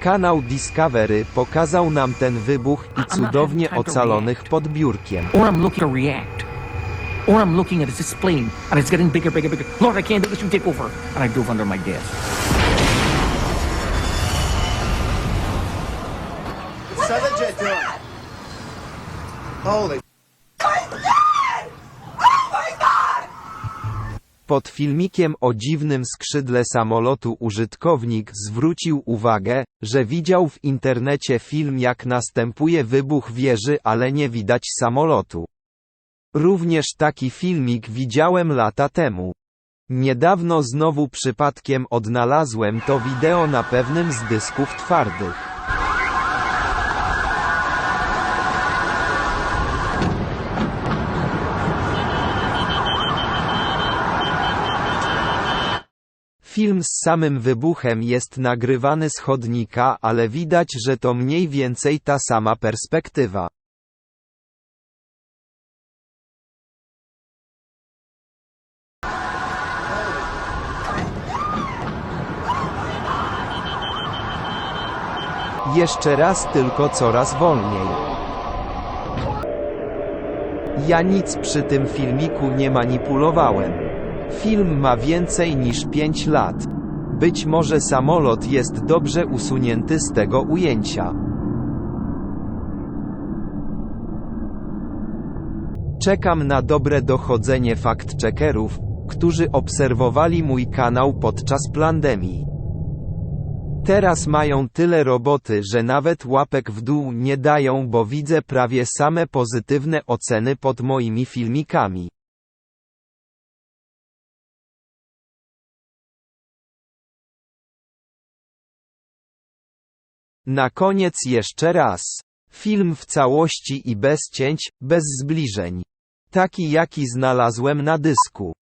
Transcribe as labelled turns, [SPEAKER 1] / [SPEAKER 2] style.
[SPEAKER 1] Kanał Discovery pokazał nam ten wybuch i cudownie ocalonych pod biurkiem.
[SPEAKER 2] Or I'm looking to react. Or I'm looking at this plane and it's getting bigger, bigger, bigger. Lord, I can't do this, you take over. And I dove under my desk.
[SPEAKER 3] What's the other jet doing? Holy
[SPEAKER 1] Pod filmikiem o dziwnym skrzydle samolotu użytkownik zwrócił uwagę, że widział w internecie film jak następuje wybuch wieży ale nie widać samolotu. Również taki filmik widziałem lata temu. Niedawno znowu przypadkiem odnalazłem to wideo na pewnym z dysków twardych. Film z samym wybuchem jest nagrywany z chodnika, ale widać, że to mniej więcej ta sama perspektywa. Jeszcze raz tylko coraz wolniej. Ja nic przy tym filmiku nie manipulowałem. Film ma więcej niż 5 lat. Być może samolot jest dobrze usunięty z tego ujęcia. Czekam na dobre dochodzenie fact-checkerów, którzy obserwowali mój kanał podczas pandemii. Teraz mają tyle roboty, że nawet łapek w dół nie dają, bo widzę prawie same pozytywne oceny pod moimi filmikami. Na koniec jeszcze raz. Film w całości i bez cięć, bez zbliżeń. Taki jaki znalazłem na dysku.